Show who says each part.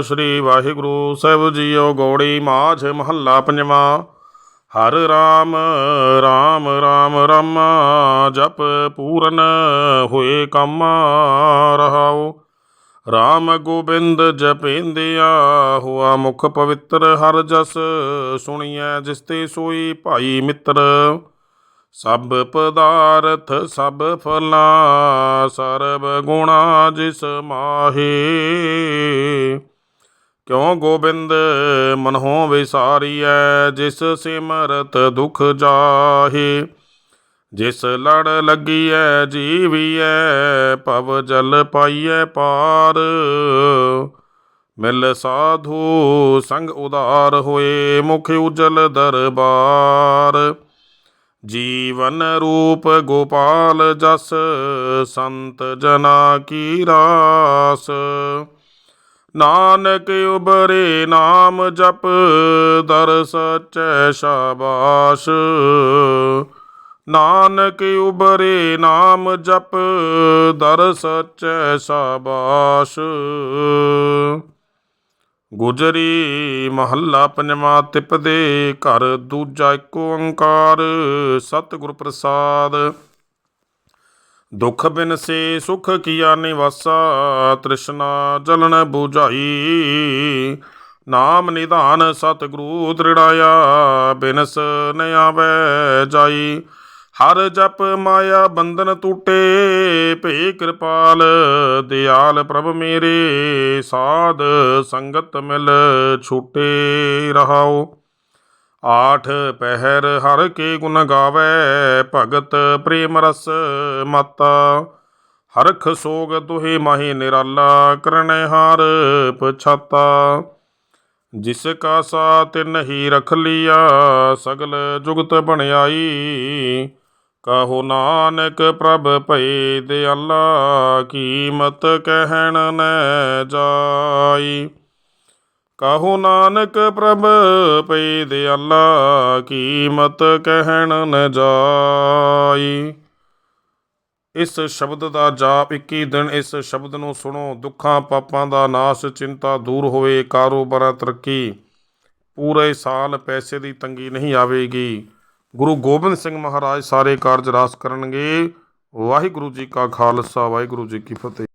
Speaker 1: ਸ੍ਰੀ ਵਾਹਿਗੁਰੂ ਸਾਹਿਬ ਜੀਓ ਗੋੜੀ ਮਾਝ ਮਹੱਲਾ ਪੰਜਵਾਂ। ਹਰ ਰਾਮ ਰਾਮ ਰਾਮ, ਰਾਮਾ, ਜਪ ਪੂਰਨ ਹੋਏ ਕੰਮ ਰਹਾਉ। ਰਾਮ ਗੋਬਿੰਦ ਜਪੇਂਦਿਆ ਹੁਆ ਮੁਖ ਪਵਿੱਤਰ ਹਰ ਜਸ ਸੁਣੀਐ ਜਿਸ ਤੇ ਸੋਈ ਭਾਈ ਮਿੱਤਰ। ਸਭ ਪਦਾਰਥ, ਸਭ ਫਲਾਂ, ਸਰਬ ਗੁਣਾ ਜਿਸ ਮਾਹੇ ਕਿਉ ਗੋਬਿੰਦ ਮਨਹੁ ਵਿਸਾਰੀਐ, ਜਿਸ ਸਿਮਰਤ ਦੁਖ ਜਾਹੇ। ਜਿਸ ਲੜ ਲੱਗੀਐ, ਜੀਵੀਐ, ਭਵ ਜਲ ਪਾਈਐ ਪਾਰ। ਮਿਲ ਸਾਧੂ ਸੰਗ ਉਦਾਰ ਹੋਏ, ਮੁਖ ਉਜਲ ਦਰਬਾਰ। ਜੀਵਨ ਰੂਪ ਗੋਪਾਲ ਜਸ, ਸੰਤ ਜਨਾ ਕੀ ਰਾਸ। ਨਾਨਕ ਉਬਰੇ ਨਾਮ ਜਪ, ਦਰ ਸਚੈ ਸ਼ਾਬਾਸ਼। ਨਾਨਕ ਉਬਰੇ ਨਾਮ ਜਪ, ਦਰ ਸਚੈ ਸ਼ਾਬਾਸ਼। ਗੁਜਰੀ ਮਹੱਲਾ ਪੰਜਵਾਂ ਤਿਪਦੇ ਘਰ, ਦੂਜਾ ਏਕ ਓੰਕਾਰ, ਸਤਿਗੁਰ ਪ੍ਰਸਾਦ। ਦੁਖ ਬਿਨ ਸੇ ਸੁਖ ਕੀਆ ਨਿਵਾਸਾ, ਤ੍ਰਿਸ਼ਨਾ ਜਲਨ 부ਝਾਈ ਨਾਮ ਨਿਧਾਨ ਸਤਿਗੁਰੂ ਦ੍ਰਿੜਾਇਆ, ਬਿਨਸ ਨ ਆਵੈ ਜਾਈ। ਹਰ ਜਪ ਮਾਇਆ ਬੰਧਨ ਟੂਟੇ ਭੇ ਕਿਰਪਾਲ ਦਿਆਲ ਪ੍ਰਭ ਮੇਰੇ। ਸਾਧ ਸੰਗਤ ਮਿਲ ਛੂਟੇ ਰਹਾਓ। ਆਠ ਪਹਿਰ ਹਰ ਕੇ ਗੁਣ ਗਾਵੇ, ਭਗਤ ਪ੍ਰੇਮ ਰਸ ਮਾਤਾ। ਹਰਖ ਸੋਗ ਦੁਹੇ ਮਾਹੀ ਨਿਰਾਲਾ, ਕਰਨੇ ਹਾਰ ਪਛਾਤਾ। ਜਿਸ ਕਾ ਸਾਥ ਹੀ ਰਖ ਲਿਆ, ਸਗਲ ਜੁਗਤ ਬਣਾਈ ਕਹੋ ਨਾਨਕ ਪ੍ਰਭ ਭਏ ਦਿਆਲਾ, ਕੀਮਤ ਕਹਿਣ ਨ ਜਾਈ। ਕਹੋ ਨਾਨਕ ਪ੍ਰਭ ਪਈ ਦਿਆਲਾ ਕੀਮਤ ਕਹਿਣ ਨ ਜਾਈ। ਇਸ ਸ਼ਬਦ ਦਾ ਜਾਪ 21 ਦਿਨ ਇਸ ਸ਼ਬਦ ਨੂੰ ਸੁਣੋ, ਦੁੱਖਾਂ ਪਾਪਾਂ ਦਾ ਨਾਸ਼, ਚਿੰਤਾ ਦੂਰ ਹੋਵੇ, ਕਾਰੋਬਾਰਾਂ ਤਰੱਕੀ। ਪੂਰੇ ਸਾਲ ਪੈਸੇ ਦੀ ਤੰਗੀ ਨਹੀਂ ਆਵੇਗੀ। ਗੁਰੂ ਗੋਬਿੰਦ ਸਿੰਘ ਮਹਾਰਾਜ ਸਾਰੇ ਕਾਰਜ ਰਾਸ ਕਰਨਗੇ। ਵਾਹਿਗੁਰੂ ਜੀ ਕਾ ਖਾਲਸਾ, ਵਾਹਿਗੁਰੂ ਜੀ ਕੀ ਫਤਿਹ।